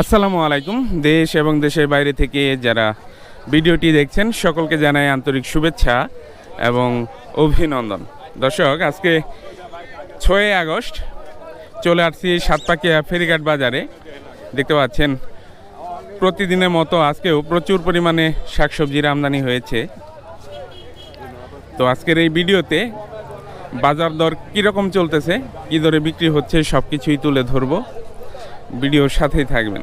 আসসালামু আলাইকুম। দেশ এবং দেশের বাইরে থেকে যারা ভিডিওটি দেখছেন, সকলকে জানাই আন্তরিক শুভেচ্ছা এবং অভিনন্দন। দর্শক, আজকে ছয় আগস্ট, চলে আসছি সাতপাকিয়া ফেরিঘাট বাজারে। দেখতে পাচ্ছেন, প্রতিদিনের মতো আজকেও প্রচুর পরিমাণে শাকসবজির আমদানি হয়েছে। তো আজকের এই ভিডিওতে বাজার দর কীরকম চলতেছে, কী দরে বিক্রি হচ্ছে সব কিছুই তুলে ধরবো। ভিডিওর সাথেই থাকবেন।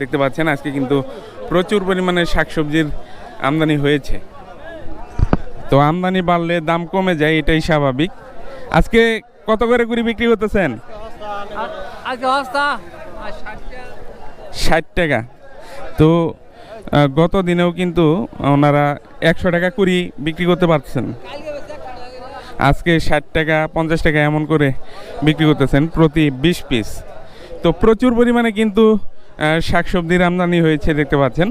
দেখতে পাচ্ছেন আজকে কিন্তু প্রচুর পরিমাণে শাকসবজির আমদানি হয়েছে। তো আমদানি বাড়লে দাম কমে যায় এটাই স্বাভাবিক। আজকে কত করে করে বিক্রি করতেছেন? ষাট টাকা। তো গত দিনেও কিন্তু ওনারা একশো টাকা কুড়ি বিক্রি করতে পারছেন। আজকে ষাট টাকা, পঞ্চাশ টাকা এমন করে বিক্রি করতেছেন প্রতি বিশ পিস তো প্রচুর পরিমাণে কিন্তু শাকসবজির আমদানি হয়েছে দেখতে পাচ্ছেন।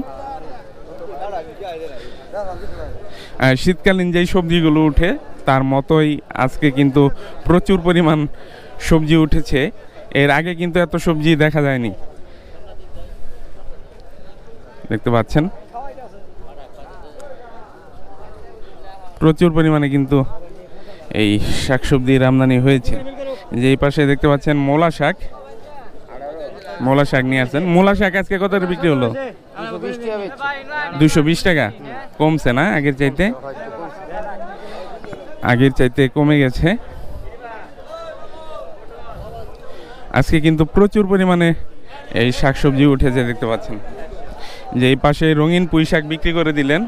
শীতকালীন যেই সবজিগুলো উঠে, তার মতোই আজকে কিন্তু প্রচুর পরিমাণ সবজি উঠেছে। এর আগে কিন্তু এত সবজি দেখা যায়নি। দেখতে পাচ্ছেন? প্রচুর পরিমাণে কিন্তু এই শাকসবজির আমদানি হয়েছে। যে এই পাশে দেখতে পাচ্ছেন মোলা শাক। মোলা শাক নিয়ে আসছেন। মোলা শাক আজকে কত বিক্রি হলো? দুশো বিশ টাকা। কমছে না আগের চাইতে? আগের চাইতে কমে গেছে। আজকে কিন্তু প্রচুর পরিমাণে এই শাকসবজি উঠেছে দেখতে পাচ্ছেন। যে এই পাশে রঙিন পুঁই শাক বিক্রি করে দিলেন।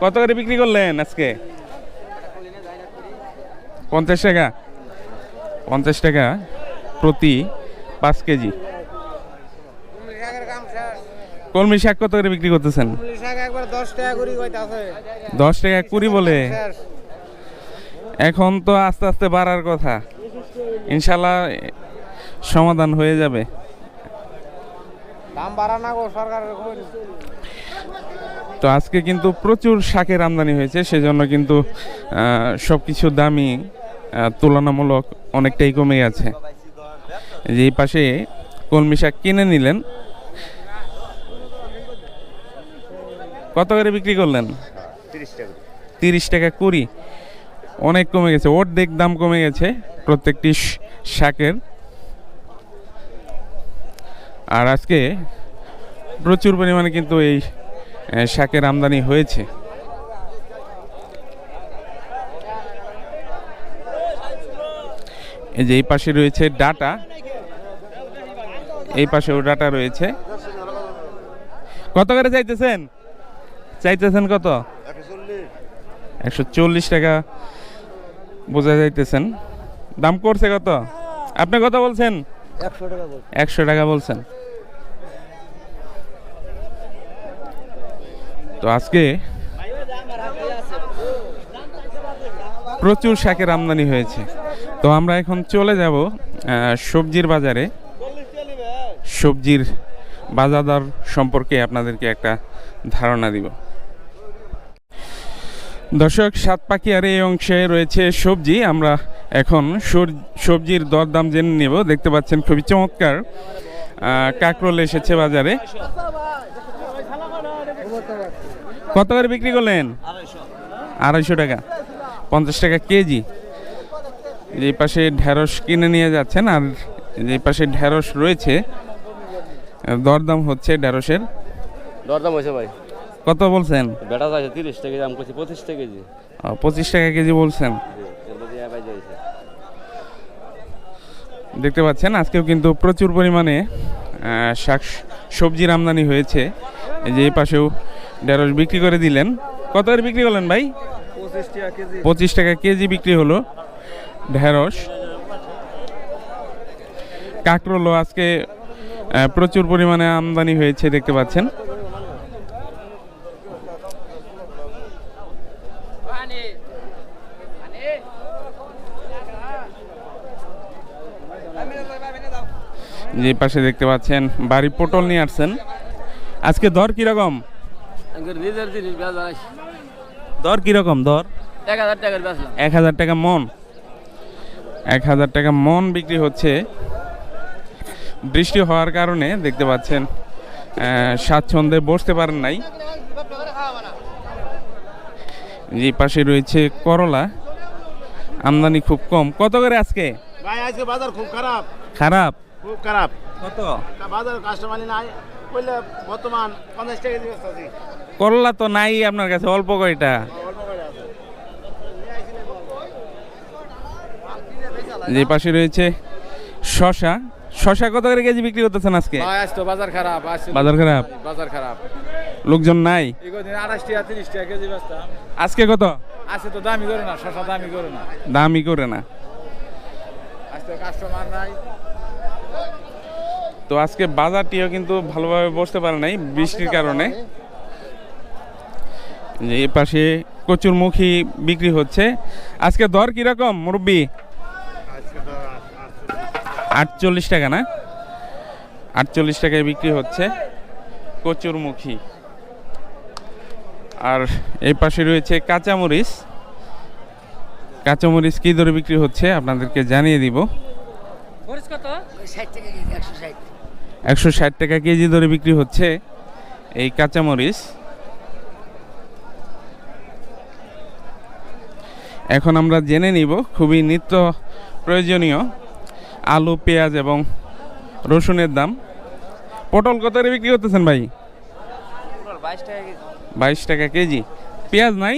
কত করে বিক্রি করলেন আজকে? পঞ্চাশ টাকা। পঞ্চাশ টাকা প্রতি পাঁচ কেজি। কলমি শাক কত করে বিক্রি করতেছেন? একবার দশ টাকা কুড়ি বলে। এখন তো আস্তে আস্তে বাড়ার কথা। ইনশাল্লাহ সমাধান হয়ে যাবে। দাম তো আজকে কিন্তু প্রচুর শাকের আমদানি হয়েছে সেজন্য কিন্তু সব দামই আহ, তুলনামূলক অনেকটাই কমে গেছে। যে এই পাশে কলমি শাক কিনে নিলেন। কত করে বিক্রি করলেন? তিরিশ টাকা। কুড়ি। অনেক কমে গেছে অর্ধেক দাম কমে গেছে প্রত্যেকটি শাকের। আর আজকে প্রচুর পরিমাণে কিন্তু এই শাকের আমদানি হয়েছে। এই যে এই পাশে রয়েছে ডাটা। এই পাশেও ডাটা রয়েছে। কত করে চাইতেছেন? চাইতেছেন কত? একশো চল্লিশ টাকা বোঝা যাইতেছেন। দাম করছে কত? আপনি কত বলছেন? একশো টাকা বলছেন। তো আজকে প্রচুর শাকের আমদানি হয়েছে। তো আমরা এখন চলে যাব সবজির বাজারে। সবজির বাজারদর সম্পর্কে আপনাদেরকে একটা ধারণা দিব। দর্শক, সাত পাখিয়ার এই অংশে রয়েছে সবজি। আমরা এখন সবজির দরদাম জেনে নেব। দেখতে পাচ্ছেন, খুবই চমৎকার কাকরোল এসেছে বাজারে। কত করে বিক্রি করলেন? আড়াইশো টাকা। পঞ্চাশ টাকা কেজি। যে পাশে ঢেঁড়স কিনে নিয়ে যাচ্ছেন আর যে পাশে ঢেঁড়স রয়েছে দরদাম হচ্ছে ঢেঁড়সের। দরদাম হয়েছে ভাই। কত বলছেন? বেটা আছে তিরিশ টাকা দাম করছে পঁচিশ টাকা কেজি। পঁচিশ টাকা কেজি বলছেন। দেখতে পাচ্ছেন আজকেও কিন্তু প্রচুর পরিমাণে শাক সবজির আমদানি হয়েছে। এই যে পাশেও ঢেঁড়স বিক্রি করে দিলেন। কত করে বিক্রি করলেন ভাই? পঁচিশ টাকা কেজি। পঁচিশ টাকা কেজি বিক্রি হলো। ঢেঁড়স। কাঁকরোলও আজকে প্রচুর পরিমাণে আমদানি হয়েছে দেখতে পাচ্ছেন। যে পাশে দেখতে পাচ্ছেন বাড়ি পটল নিয়ে আসছেন। আজকে দর কীরকম? দর কীরকম দর? এক হাজার টাকা মন? এক হাজার টাকা মন বিক্রি হচ্ছে। বৃষ্টি হওয়ার কারণে দেখতে পাচ্ছেন স্বাচ্ছন্দ্যে বসতে পারেন নাই। যে পাশে রয়েছে করলা। আমদানি খুব কম। কত করে আজকে? ভাই আজকে বাজার খুব খারাপ। খারাপ? খুব খারাপ। কত? বাজার কাস্টমার নাই। বললে বর্তমান পঞ্চাশ টাকা করলা তো নাই আপনার কাছে অল্প কয়টা? যে পাশে রয়েছে শশা। শশা কত করে কেজি বিক্রি করতেছেন আজকে? আজ তো বাজার খারাপ বাজার খারাপ? বাজার খারাপ। লোকজন নাই? আড়াইশ টাকা তিরিশ টাকা কেজি বেচতাম। আজকে কত? আজকে তো দামি করে না শশা দামি করে না। দামই করে না। কাস্টমার নাই। তো আজকে বাজারটিও কিন্তু ভালোভাবে বসতে পারে নাই বৃষ্টির কারণে। যে পাশে কচুরমুখী বিক্রি হচ্ছে। আজকে দর কীরকম মুরব্বী? আটচল্লিশ টাকা না? আটচল্লিশ টাকায় বিক্রি হচ্ছে কচুরমুখী। আর এই পাশে রয়েছে কাঁচামরিচ। কাঁচামরিচ কী দরে বিক্রি হচ্ছে আপনাদেরকে জানিয়ে দিব। একশো ষাট টাকা কেজি দরে বিক্রি হচ্ছে এই কাঁচামরিচ। এখন আমরা জেনে নিব খুবই নিত্য প্রয়োজনীয়। আলু, পেঁয়াজ এবং রসুনের দাম। পটল কত করে বিক্রি করতেছেন ভাই? বাইশ টাকা কেজি। পেঁয়াজ নাই?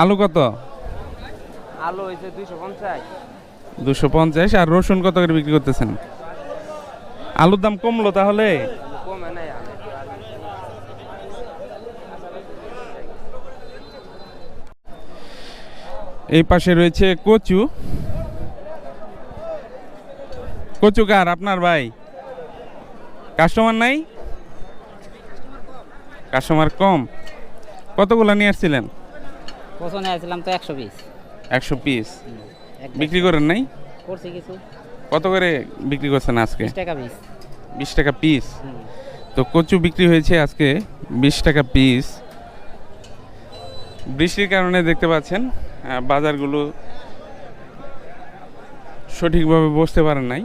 আলু কত? আলু দুইশো পঞ্চাশ দুশো পঞ্চাশ। আর রসুন কত করে বিক্রি করতেছেন? আলুর দাম কমলো তাহলে কমে নাই এই পাশে রয়েছে কচু। কচু কার? আপনার ভাই। কাস্টমার নাই? কাস্টমার কম। কতগুলো নিয়ে আসছিলেন? পছন্দ আসছিলাম তো একশো পিস। একশো পিস। বিক্রি করেন নাই? করছি কিছু। কত করে বিক্রি করছেন আজকে? বিশ টাকা পিস। বিশ টাকা পিস। তো কচু বিক্রি হয়েছে আজকে বিশ টাকা পিস। বৃষ্টির কারণে দেখতে পাচ্ছেন বাজারগুলো সঠিকভাবে বসতে পারে নাই।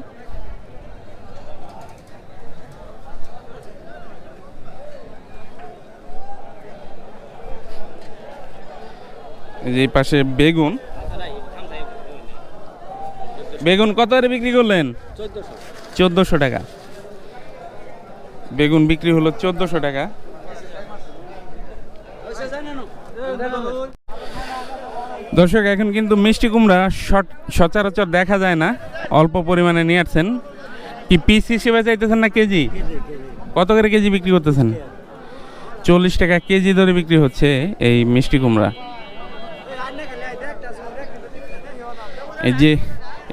যে পাশে বেগুন। বেগুন কত করে বিক্রি করলেন? চোদ্দোশো টাকা। বেগুন বিক্রি হলো চোদ্দোশো টাকা। দর্শক, এখন কিন্তু মিষ্টি কুমড়া সচরাচর দেখা যায় না, অল্প পরিমাণে নিয়ে আসছেন। কি পিস হিসেবে চাইতেছেন না কেজি? কত করে কেজি বিক্রি করতেছেন? চল্লিশ টাকা কেজি ধরে বিক্রি হচ্ছে এই মিষ্টি কুমড়া। এই যে,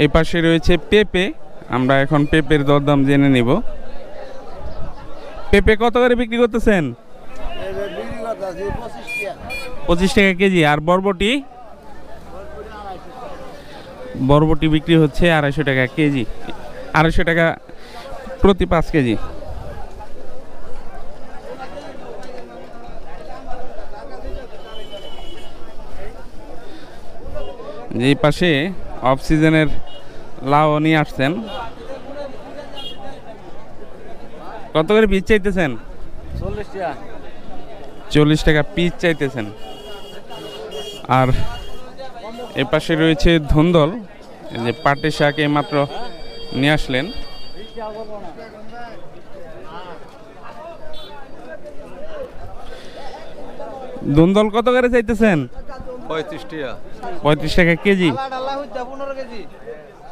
এই পাশে রয়েছে পেঁপে। আমরা এখন পেঁপের দরদাম জেনে নিব। পেঁপে কত করে বিক্রি করতেছেন? পঁচিশ টাকা কেজি। আর বরবটি? বরবটি বিক্রি হচ্ছে আড়াইশো টাকা কেজি। আড়াইশো টাকা প্রতি পাঁচ কেজি। যে পাশে অফ সিজনের লাউ নিয়ে আসছেন। কত করে পিস চাইতেছেন? চল্লিশ টাকা। চল্লিশ টাকা পিস চাইতেছেন। আর এ পাশে রয়েছে ধুন্দল যে পাটের শাক মাত্র নিয়ে আসলেন। ধুন্দল কত করে চাইতেছেন? পঁয়ত্রিশ টাকা। পঁয়ত্রিশ টাকা কেজি। কেজি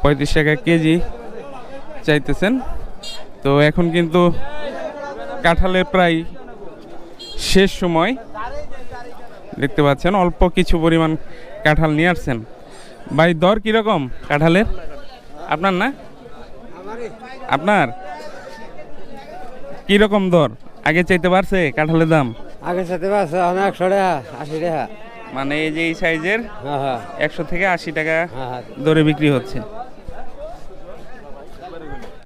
পঁয়ত্রিশ টাকা কেজি চাইতেছেন। তো এখন কিন্তু কাঁঠালের প্রায় শেষ সময়। দেখতে পাচ্ছেন অল্প কিছু পরিমাণ কাঁঠাল নিয়ে আসছেন? ভাই দর কীরকম কাঁঠালের? আপনার না? আপনার? কীরকম দর? আগে চাইতে পারছে কাঁঠালের দাম? আগে চাইতে পারছে একশো টাকা আশি টাকা। মানে এই যে এই সাইজের হ্যাঁ হ্যাঁ। একশো থেকে আশি টাকা হ্যাঁ। দরে বিক্রি হচ্ছে।